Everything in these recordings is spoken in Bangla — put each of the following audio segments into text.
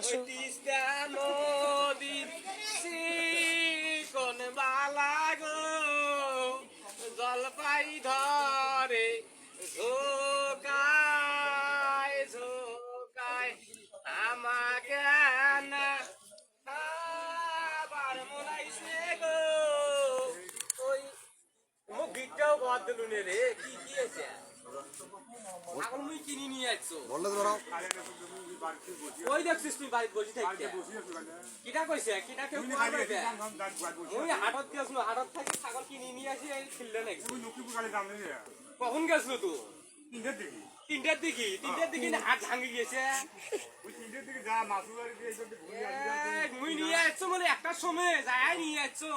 আসো জলপাই ধরে ঝোকায় ঝোকায় আমাকে না গো। ওই মোক গীতটাও বাদ দিলু রে, কি কি এখন মুই কিনি নিয়ে আসছো বললে বড় ওই দেখছিস তুই বাড়িতে বসে থাকতে কিটা কইছে? কিটা কেউ কোয়া পাইবে মুই হাটত গেছলো হাটত থাকি ছাগল কিনি নিয়ে আসি এই খিললে নাকি কখন গেছলো তুই তিনটার দিকে। তিনটার দিকে? না হাট ভাঙে গেছে মুই নিয়ে আসছো মানে একটা সময় যায় নিয়ে আসছো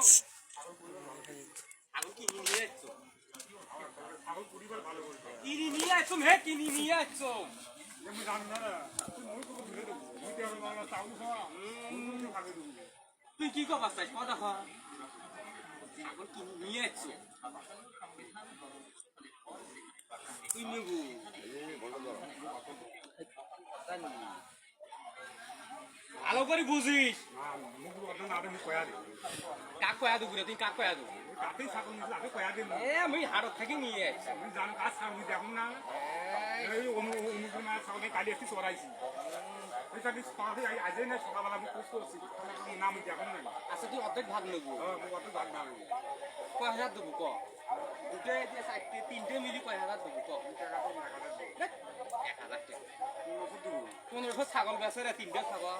ছাগল কিনি নিয়ে আসছো কিনি নিয়ে আসছো হে কিনি নিয়ে আসছো তুই কি চাইছ কথা হ কিনি নিয়ে আসছো ভালো করে বুঝিস। কাক কয়া দেবো রে তুই কাক কয়া দেবো এ আমি হাড়ত থাকি নিয়ে সকালবেলা আমি পোস্ট করছি নাম দেখুন না আচ্ছা তুই অর্ধেক ভাগ নেব। কত ভাগ না কয় হাজার দেবো ক? দুটো চারটে তিনটে মিলি কয় হাজার দেবো ক? এক হাজার টাকা। পনেরোশো ছাগল বেছে রে তিনটে ছাগল।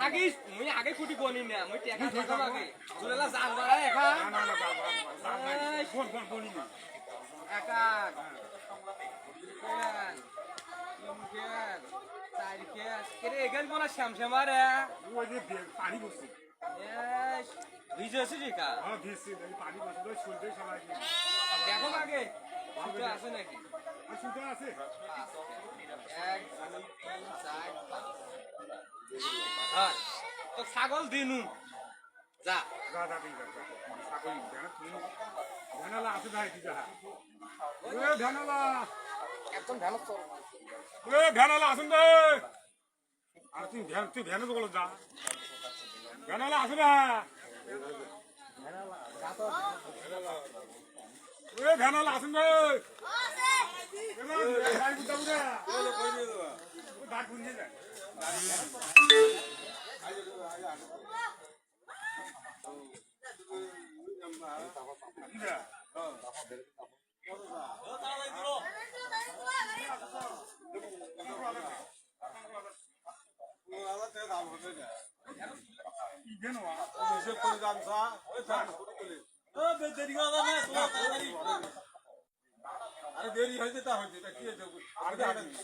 থাকিস মুই আগে খুঁটি গনি না মুই টেকা আগে জাল একা গুন না একা পানি ভিজে আছে। পানি দেখো আগে শুতে আছে নাকি? তো ছাগল দিনু। যা। যা যা তুমি জানালা আছে ভাই দিদা এ জানালা একদম ধ্যান চল ভ্যানালা আসুন রে। আর তুই ভ্যান তুই ভ্যানে যা। ভ্যানালা আসুন না ভ্যানালা আসুন রে। ইজেনওয়া সে পরিজামসা ও বেদেরিগা না সোয়া আরে দেরি হয়েছে তা হয়েছে তা কি হয়েছে?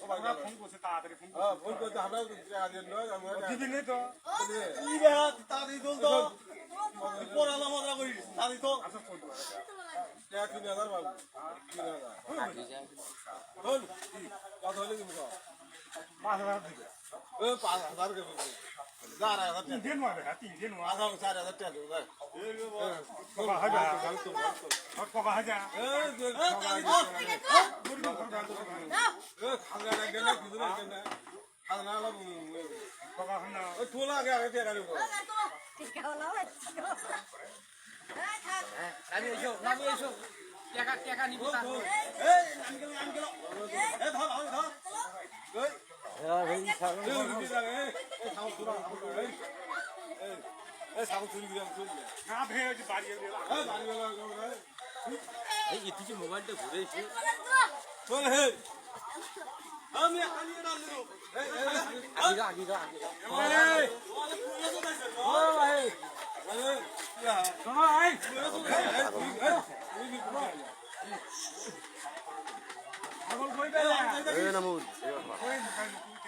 সবাই ফোন করছে তাড়াতাড়ি ফোন করছে। ফোন করছে আমরা দিবি নেই তো? কি রে তাড়াতাড়ি দল তো। পড়ালা মজা করি তাড়াতাড়ি তো আচ্ছা ফোন তিন হাজার বাবু? তিন হাজার বল কত হলে তুমি পাঁচ হাজার এ পাঁচ হাজার চার হাজার তিন টাকা দিন হ্যাঁ তিন দিন মার চার হাজার টাকা কবা হাজার কবা হাজার এ খাগা না গেলে কিছু না কেন খাগা না লাগু কবা হাজার ও তোলা আগে আগে টাকা দেবো নামি এসো নামি এসো টাকা টাকা নিবি। এই আনকেল আনকেল এ ধর এদিকে মোবাইলটা ঘুরে ইয়া শোনো এই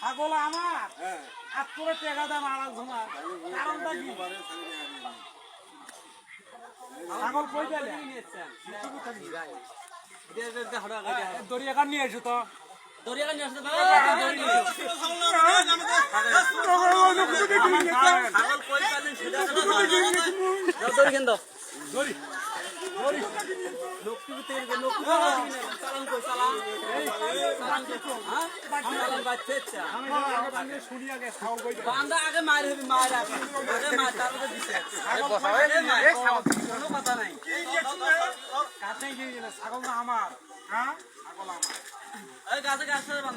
ছাগল আমার? আর তোরে টাকা দাম আর তোমার কারণটা কি? ছাগল কই গেলে? দরিয়াকার নিয়ে এসো তো। আমি শুনি আগে ছাগল কই গেলে? বান্দা ছাগল না আমার হ্যাঁ? ছাগল আমার। গাছে গাছে বান্দা